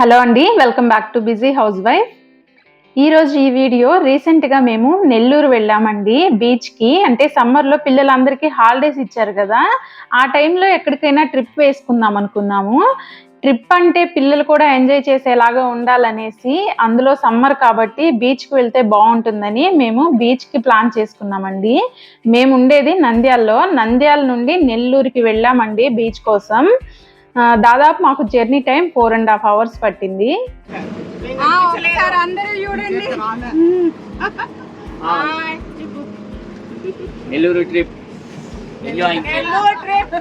Hello అండి welcome back to busy housewife ఈరోజు ఈ వీడియో రీసెంట్గా మేము నెల్లూరు వెళ్ళామండి బీచ్కి అంటే సమ్మర్లో పిల్లలందరికీ హాలిడేస్ ఇచ్చారు కదా ఆ టైంలో ఎక్కడికైనా ట్రిప్ వేసుకుందాం అనుకున్నాము. ట్రిప్ అంటే పిల్లలు కూడా ఎంజాయ్ చేసేలాగా ఉండాలనేసి అందులో సమ్మర్ కాబట్టి బీచ్కి వెళ్తే బాగుంటుందని మేము బీచ్కి ప్లాన్ చేసుకున్నామండి. మేము ఉండేది నంద్యాలలో. నంద్యాల నుండి నెల్లూరుకి వెళ్ళామండి బీచ్ కోసం. దాదాపు మాకు journey time four and half hours పట్టింది. ఆ, ఒకసారి అందరూ చూడండి. Hi. Nellore trip. Enjoying Nellore trip.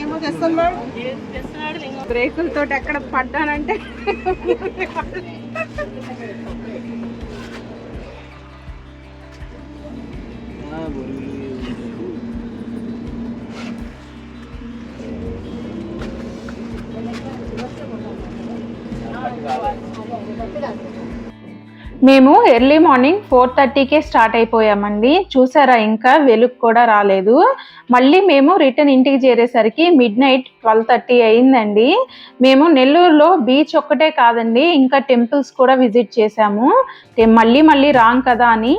ఏమో తెస్తున్నాడు బ్రేకులతో ఎక్కడ పడ్డానంటే. మేము ఎర్లీ మార్నింగ్ ఫోర్ థర్టీకే స్టార్ట్ అయిపోయామండి. చూసారా ఇంకా వెలుగు కూడా రాలేదు. మళ్ళీ మేము రిటర్న్ ఇంటికి చేరేసరికి మిడ్ నైట్ ట్వెల్వ్ థర్టీ అయిందండి. మేము నెల్లూరులో బీచ్ ఒక్కటే కాదండి ఇంకా టెంపుల్స్ కూడా విజిట్ చేశాము. మళ్ళీ మళ్ళీ రాం కదా అని.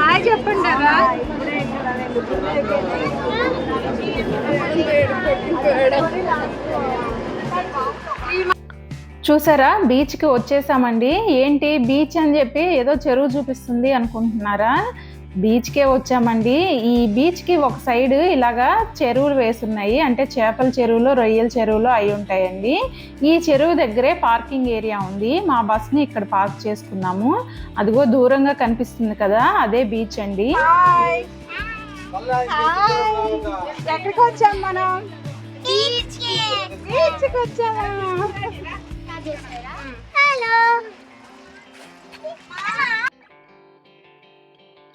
హాయ్ చెప్పండి కదా చూసారా? బీచ్కి వచ్చేసామండి. ఏంటి? బీచ్ అని చెప్పి ఏదో చెరువు చూపిస్తుంది అనుకుంటున్నారా? బీచ్కే వచ్చామండి. ఈ బీచ్కి ఒక సైడ్ ఇలాగా చెరువులు వేసున్నాయి. అంటే చేపల చెరువులో రొయ్యల చెరువులో అయి ఉంటాయండి. ఈ చెరువు దగ్గరే పార్కింగ్ ఏరియా ఉంది. మా బస్ని ఇక్కడ పార్క్ చేసుకున్నాము. అదిగో దూరంగా కనిపిస్తుంది కదా అదే బీచ్ అండి. ఎక్కడికి వచ్చాం మనం? బీచ్కి వచ్చాము?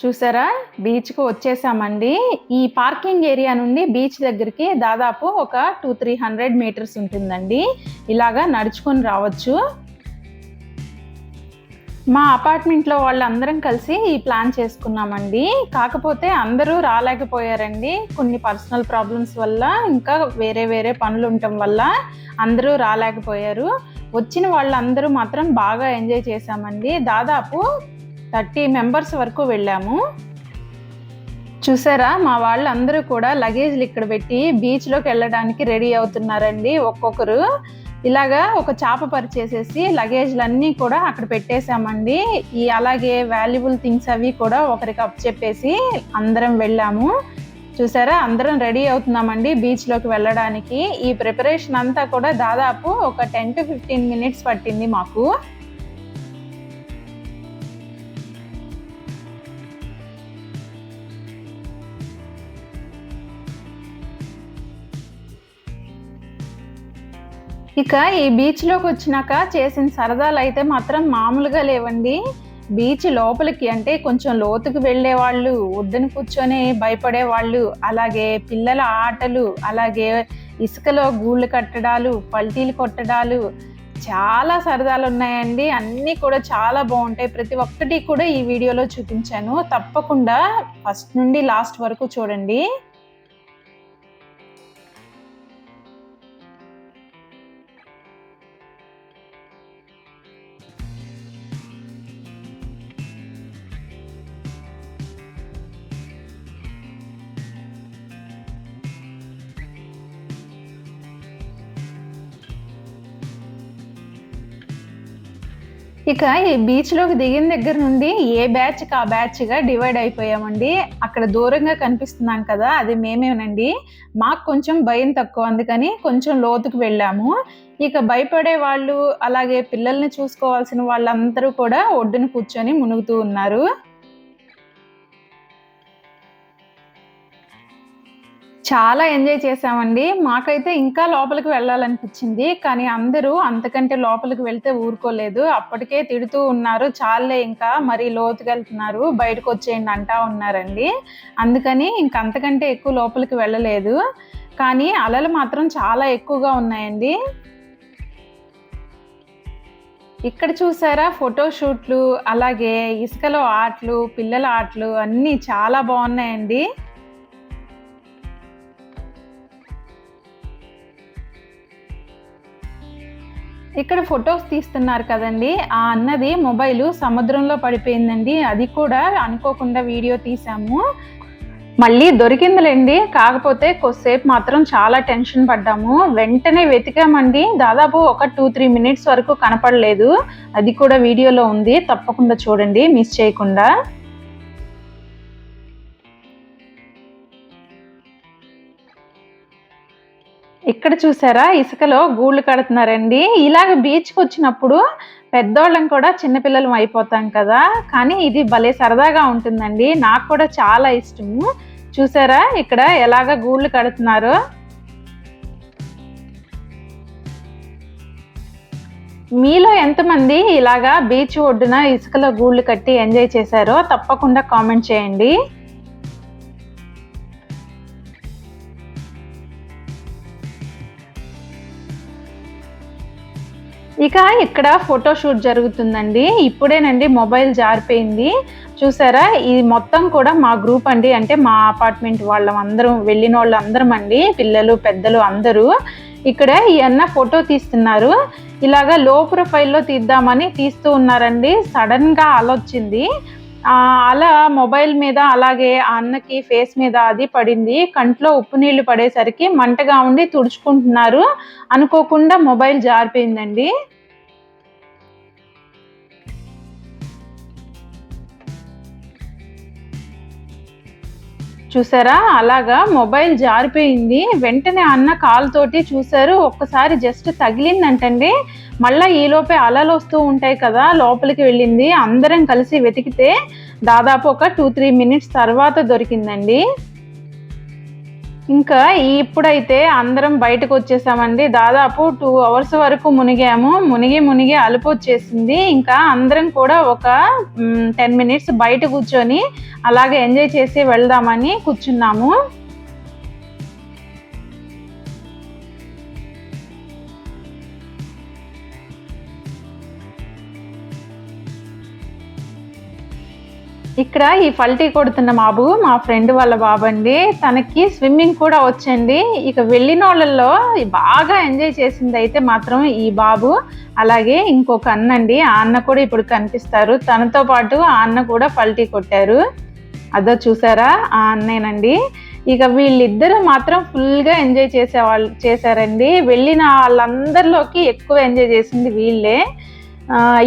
చూసారా? బీచ్కి వచ్చేసామండి. ఈ పార్కింగ్ ఏరియా నుండి బీచ్ దగ్గరికి దాదాపు ఒక టూ త్రీ హండ్రెడ్ మీటర్స్ ఉంటుందండి. ఇలాగా నడుచుకొని రావచ్చు. మా అపార్ట్మెంట్లో వాళ్ళందరం కలిసి ఈ ప్లాన్ చేసుకున్నామండి. కాకపోతే అందరూ రాలేకపోయారండి. కొన్ని పర్సనల్ ప్రాబ్లమ్స్ వల్ల ఇంకా వేరే వేరే పనులు ఉండటం వల్ల అందరూ రాలేకపోయారు. వచ్చిన వాళ్ళందరూ మాత్రం బాగా ఎంజాయ్ చేశామండి. దాదాపు థర్టీ మెంబర్స్ వరకు వెళ్ళాము. చూసారా మా వాళ్ళందరూ కూడా లగేజ్లు ఇక్కడ పెట్టి బీచ్లోకి వెళ్ళడానికి రెడీ అవుతున్నారండి ఒక్కొక్కరు. ఇలాగా ఒక చాప పరిచేసేసి లగేజ్లన్నీ కూడా అక్కడ పెట్టేశామండి. ఈ అలాగే వాల్యుబుల్ థింగ్స్ అవి కూడా ఒకరికి అప్ చెప్పేసి అందరం వెళ్ళాము. చూసారా? అందరం రెడీ అవుతున్నామండి బీచ్లోకి వెళ్ళడానికి. ఈ ప్రిపరేషన్ అంతా కూడా దాదాపు ఒక టెన్ టు ఫిఫ్టీన్ మినిట్స్ పట్టింది మాకు. ఇక ఈ బీచ్లోకి వచ్చినాక చేసిన సరదాలు అయితే మాత్రం మామూలుగా లేవండి. బీచ్ లోపలికి అంటే కొంచెం లోతుకు వెళ్ళే వాళ్ళు ఒడ్డున కూర్చొని భయపడే వాళ్ళు అలాగే పిల్లల ఆటలు అలాగే ఇసుకలో గూళ్ళు కట్టడాలు పల్టీలు కొట్టడాలు చాలా సరదాలు ఉన్నాయండి. అన్నీ కూడా చాలా బాగుంటాయి. ప్రతి ఒక్కటి కూడా ఈ వీడియోలో చూపించాను. తప్పకుండా ఫస్ట్ నుండి లాస్ట్ వరకు చూడండి. ఇక ఈ బీచ్లోకి దిగిన దగ్గర నుండి ఏ బ్యాచ్కి ఆ బ్యాచ్గా డివైడ్ అయిపోయామండి? అక్కడ దూరంగా కనిపిస్తున్నాం కదా అది మేమేనండి. మాకు కొంచెం భయం తక్కువ అందుకని కొంచెం లోతుకు వెళ్ళాము. ఇక భయపడే వాళ్ళు అలాగే పిల్లల్ని చూసుకోవాల్సిన వాళ్ళందరూ కూడా ఒడ్డున కూర్చొని మునుగుతూ ఉన్నారు. చాలా ఎంజాయ్ చేసామండి. మాకైతే ఇంకా లోపలికి వెళ్ళాలనిపించింది. కానీ అందరూ అంతకంటే లోపలికి వెళ్తే ఊరుకోలేదు. అప్పటికే తిడుతూ ఉన్నారు. చాలే ఇంకా మరీ లోతుకెళ్తున్నారు. బయటకు వచ్చేయండి అంటా ఉన్నారండి. అందుకని ఇంక అంతకంటే ఎక్కువ లోపలికి వెళ్ళలేదు. కానీ అలలు మాత్రం చాలా ఎక్కువగా ఉన్నాయండి. ఇక్కడ చూసారా ఫోటోషూట్లు అలాగే ఇసుకలో ఆటలు పిల్లల ఆటలు అన్నీ చాలా బాగున్నాయండి. ఇక్కడ ఫొటోస్ తీస్తున్నారు కదండి. ఆ అన్నది మొబైల్ సముద్రంలో పడిపోయిందండి. అది కూడా అనుకోకుండా వీడియో తీసాము. మళ్ళీ దొరికిందిలేండి. కాకపోతే కొద్దిసేపు మాత్రం చాలా టెన్షన్ పడ్డాము. వెంటనే వెతికామండి. దాదాపు ఒక టూ త్రీ మినిట్స్ వరకు కనపడలేదు. అది కూడా వీడియోలో ఉంది. తప్పకుండా చూడండి. మిస్ చేయకుండా. ఇక్కడ చూసారా? ఇసుకలో గూళ్ళు కడుతున్నారండి. ఇలాగ బీచ్కి వచ్చినప్పుడు పెద్దోళ్ళం కూడా చిన్నపిల్లలం అయిపోతాం కదా. కానీ ఇది భలే సరదాగా ఉంటుందండి. నాకు కూడా చాలా ఇష్టము. చూసారా? ఇక్కడ ఎలాగ గూళ్ళు కడుతున్నారో? మీలో ఎంతమంది ఇలాగా బీచ్ ఒడ్డున ఇసుకలో గూళ్ళు కట్టి ఎంజాయ్ చేశారో తప్పకుండా కామెంట్ చేయండి. ఇక ఇక్కడ ఫోటోషూట్ జరుగుతుందండి. ఇప్పుడేనండి మొబైల్ జారిపోయింది. చూసారా? ఇది మొత్తం కూడా మా గ్రూప్ అండి. అంటే మా అపార్ట్మెంట్ వాళ్ళం అందరం వెళ్ళిన వాళ్ళందరం అండి పిల్లలు పెద్దలు అందరూ ఇక్కడ ఈ అన్న ఫోటో తీస్తున్నారు. ఇలాగా లో ప్రొఫైల్లో తీద్దామని తీస్తూ ఉన్నారండి. సడన్గా ఆలోచింది అలా మొబైల్ మీద అలాగే ఆ అన్నకి ఫేస్ మీద అది పడింది. కంట్లో ఉప్పు నీళ్ళు పడేసరికి మంటగా ఉండి తుడుచుకుంటున్నారు. అనుకోకుండా మొబైల్ జారిపోయిందండి. చూసారా? అలాగా మొబైల్ జారిపోయింది. వెంటనే అన్న కాల్ తోటి చూసారు. ఒక్కసారి జస్ట్ తగిలిందంటండి. మళ్ళీ ఈలోపే అలలు వస్తూ ఉంటాయి కదా లోపలికి వెళ్ళింది. అందరం కలిసి వెతికితే దాదాపు ఒక టూ త్రీ మినిట్స్ తర్వాత దొరికిందండి. ఇంకా ఇప్పుడైతే అందరం బయటకు వచ్చేసామండి. దాదాపు టూ అవర్స్ వరకు మునిగాము. మునిగి మునిగి అలుపు వచ్చేసింది. ఇంకా అందరం కూడా ఒక టెన్ మినిట్స్ బయట కూర్చొని అలాగే ఎంజాయ్ చేసి వెళ్దామని కూర్చున్నాము. ఇక్కడ ఈ ఫల్టీ కొడుతున్న బాబు మా ఫ్రెండ్ వాళ్ళ బాబు అండి. తనకి స్విమ్మింగ్ కూడా వచ్చండి. ఇక వెళ్ళిన వాళ్ళల్లో బాగా ఎంజాయ్ చేసింది అయితే మాత్రం ఈ బాబు. అలాగే ఇంకొక అన్న అండి. ఆ అన్న కూడా ఇప్పుడు కనిపిస్తారు. తనతో పాటు ఆ అన్న కూడా ఫల్టీ కొట్టారు. అదో చూసారా? ఆ అన్నేనండి. ఇక వీళ్ళిద్దరూ మాత్రం ఫుల్గా ఎంజాయ్ చేసే వాళ్ళు చేశారండి. వెళ్ళిన వాళ్ళందరిలోకి ఎక్కువ ఎంజాయ్ చేసింది వీళ్ళే.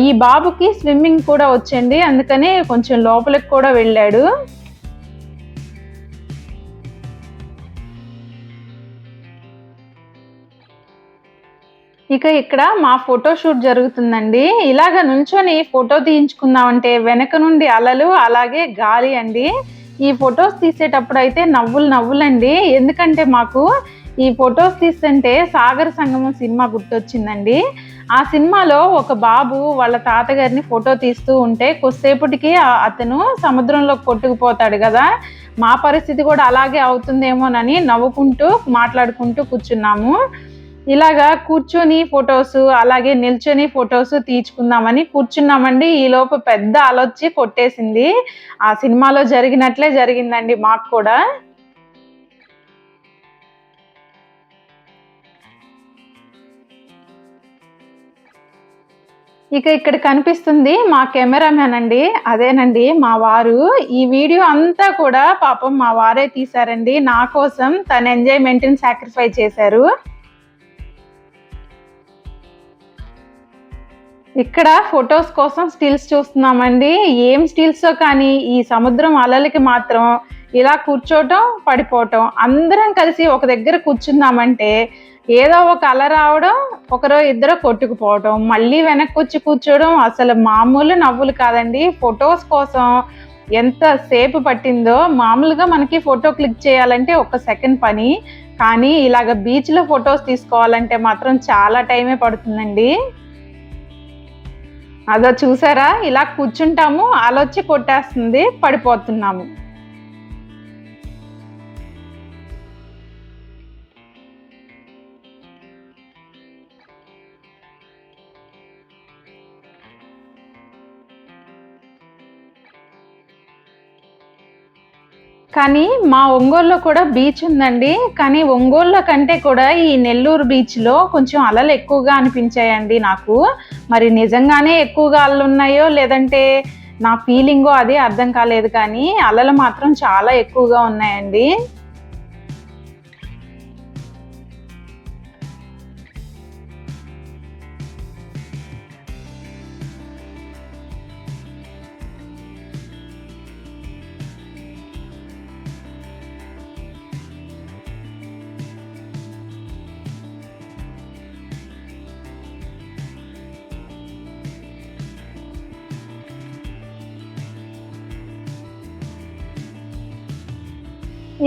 ఈ బాబుకి స్విమ్మింగ్ కూడా వచ్చండి అందుకని కొంచెం లోపలికి కూడా వెళ్ళాడు. ఇక ఇక్కడ మా ఫోటో షూట్ జరుగుతుందండి. ఇలాగ నుంచొని ఫోటో తీయించుకుందామంటే వెనక నుండి అలలు అలాగే గాలి అండి. ఈ ఫొటోస్ తీసేటప్పుడు అయితే నవ్వులు నవ్వులండి. ఎందుకంటే మాకు ఈ ఫొటోస్ తీస్తుంటే సాగర సంగమం సినిమా గుర్తొచ్చిందండి. ఆ సినిమాలో ఒక బాబు వాళ్ళ తాతగారిని ఫోటో తీస్తూ ఉంటే కొద్దిసేపటికి అతను సముద్రంలో కొట్టుకుపోతాడు కదా. మా పరిస్థితి కూడా అలాగే అవుతుందేమోనని నవ్వుకుంటూ మాట్లాడుకుంటూ కూర్చున్నాము. ఇలాగా కూర్చొని ఫొటోస్ అలాగే నిల్చొని ఫొటోస్ తీర్చుకుందామని కూర్చున్నామండి. ఈ పెద్ద అలొచ్చి కొట్టేసింది. ఆ సినిమాలో జరిగినట్లే జరిగిందండి మాకు కూడా. ఇక ఇక్కడ కనిపిస్తుంది మా కెమెరామ్యాన్ అండి. అదేనండి మా వారు. ఈ వీడియో అంతా కూడా పాపం మా వారే తీశారండి. నా కోసం తన ఎంజాయ్మెంట్ని సాక్రిఫై చేశారు. ఇక్కడ ఫొటోస్ కోసం స్టిల్స్ చూస్తున్నామండి. ఏం స్టిల్సో కానీ ఈ సముద్రం అలలకి మాత్రం ఇలా కూర్చోవటం పడిపోవటం అందరం కలిసి ఒక దగ్గర కూర్చుందామంటే ఏదో ఒక అల రావడం ఒకరో ఇద్దరు కొట్టుకుపోవడం మళ్ళీ వెనక్కి వచ్చి కూర్చోవడం అసలు మామూలు నవ్వులు కాదండి. ఫొటోస్ కోసం ఎంత సేపు పట్టిందో మామూలుగా మనకి ఫోటో క్లిక్ చేయాలంటే ఒక సెకండ్ పని. కానీ ఇలాగ బీచ్లో ఫొటోస్ తీసుకోవాలంటే మాత్రం చాలా టైమే పడుతుందండి. అదో చూసారా? ఇలా కూర్చుంటాము ఆలోచి కొట్టేస్తుంది పడిపోతున్నాము. కానీ మా ఒంగోలులో కూడా బీచ్ ఉందండి. కానీ ఒంగోలులో కంటే కూడా ఈ నెల్లూరు బీచ్లో కొంచెం అలలు ఎక్కువగా అనిపించాయండి నాకు. మరి నిజంగానే ఎక్కువగా అలలు ఉన్నాయో లేదంటే నా ఫీలింగో అదే అర్థం కాలేదు కానీ అలలు మాత్రం చాలా ఎక్కువగా ఉన్నాయండి.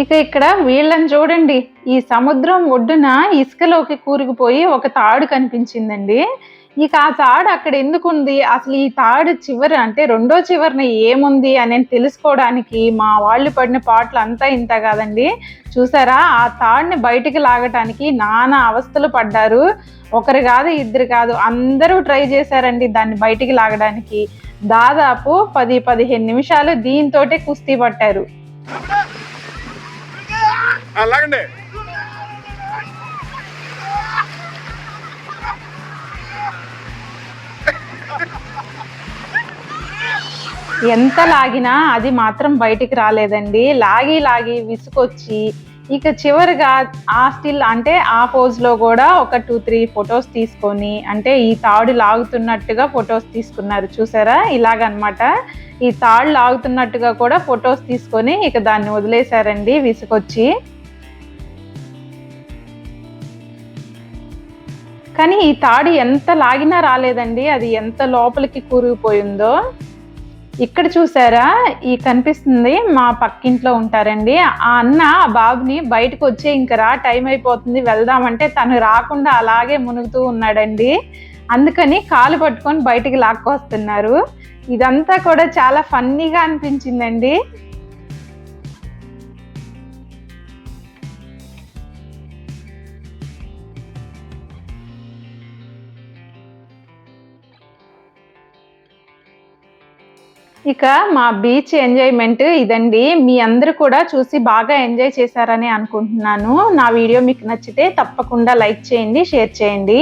ఇక ఇక్కడ వీళ్ళని చూడండి. ఈ సముద్రం ఒడ్డున ఇసుకలోకి కూరుకుపోయి ఒక తాడు కనిపించిందండి. ఇక ఆ తాడు అక్కడ ఎందుకు ఉంది అసలు ఈ తాడు చివరి అంటే రెండో చివరిన ఏముంది అని తెలుసుకోవడానికి మా వాళ్ళు పడిన పాటలు అంతా ఇంత కాదండి. చూసారా? ఆ తాడుని బయటికి లాగటానికి నానా అవస్థలు పడ్డారు. ఒకరు కాదు ఇద్దరు కాదు అందరూ ట్రై చేశారండి దాన్ని బయటికి లాగడానికి. దాదాపు పది పదిహేను నిమిషాలు దీంతోటే కుస్తీ పట్టారు. అలాగండి. ఎంత లాగినా అది మాత్రం బయటికి రాలేదండి. లాగి లాగి విసుకొచ్చి ఇక చివరిగా ఆ స్టిల్ అంటే ఆ పోజ్లో కూడా ఒక టూ త్రీ ఫొటోస్ తీసుకొని అంటే ఈ తాడు లాగుతున్నట్టుగా ఫొటోస్ తీసుకున్నారు. చూసారా? ఇలాగనమాట. ఈ తాడు లాగుతున్నట్టుగా కూడా ఫొటోస్ తీసుకొని ఇక దాన్ని వదిలేశారండి విసుకొచ్చి కానీ ఈ తాడు ఎంత లాగినా రాలేదండి. అది ఎంత లోపలికి కూరుకుపోయిందో. ఇక్కడ చూసారా? ఈ కనిపిస్తుంది. మా పక్కింట్లో ఉంటారండి. ఆ అన్న ఆ బాబుని బయటకు వచ్చే ఇంకా రా టైం అయిపోతుంది వెళ్దామంటే తను రాకుండా అలాగే మునుగుతూ ఉన్నాడండి. అందుకని కాలు పట్టుకొని బయటికి లాక్కొస్తున్నారు. ఇదంతా కూడా చాలా ఫన్నీగా అనిపించిందండి. ఇక మా బీచ్ ఎంజాయ్మెంట్ ఇదండి. మీ అందరూ కూడా చూసి బాగా ఎంజాయ్ చేశారని అనుకుంటున్నాను. నా వీడియో మీకు నచ్చితే తప్పకుండా లైక్ చేయండి షేర్ చేయండి.